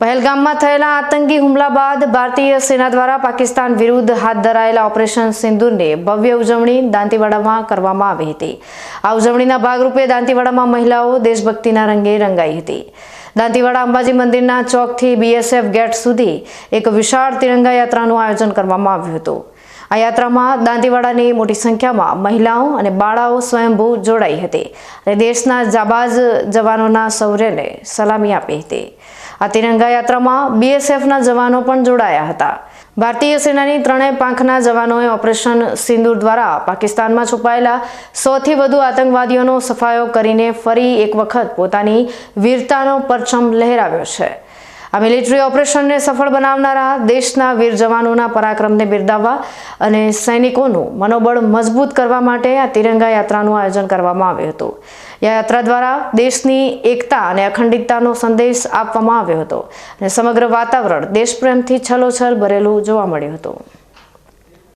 પહેલગામમાં થયેલા આતંકી હુમલા બાદ ભારતીય સેના દ્વારા પાકિસ્તાન વિરુદ્ધ હાથ ધરાયેલા ઓપરેશન સિંદૂરની ભવ્ય ઉજવણી દાંતીવાડામાં કરવામાં આવી હતી. આ ઉજવણીના ભાગરૂપે દાંતીવાડામાં મહિલાઓ દેશભક્તિના રંગે રંગાઈ હતી. દાંતીવાડા અંબાજી મંદિરના ચોકથી બીએસએફ ગેટ સુધી એક વિશાળ તિરંગા યાત્રાનું આયોજન કરવામાં આવ્યું હતું. આ યાત્રામાં દાંતીવાડાની મોટી સંખ્યામાં મહિલાઓ અને બાળાઓ સ્વયંભૂ જોડાઈ હતી અને દેશના જાબાજ જવાનોના શૌર્યને સલામી આપી હતી. આ તિરંગા યાત્રામાં બીએસએફના જવાનો પણ જોડાયા હતા. ભારતીય સેનાની ત્રણેય પાંખના જવાનોએ ઓપરેશન સિંદૂર દ્વારા પાકિસ્તાનમાં છુપાયેલા સૌથી વધુ આતંકવાદીઓનો સફાયો કરીને ફરી એક વખત પોતાની વીરતાનો પરચમ લહેરાવ્યો છે. આ મિલિટરી ઓપરેશનને સફળ બનાવનારા દેશના વીર જવાનોના પરાક્રમને બિરદાવવા અને સૈનિકોનું મનોબળ મજબૂત કરવા માટે આ તિરંગા યાત્રાનું આયોજન કરવામાં આવ્યું હતું. યાત્રા દ્વારા દેશની એકતા અને અખંડિતતાનો સંદેશ આપવામાં આવ્યો હતો અને સમગ્ર વાતાવરણ દેશપ્રેમથી છલોછલ ભરેલું જોવા મળ્યું હતું.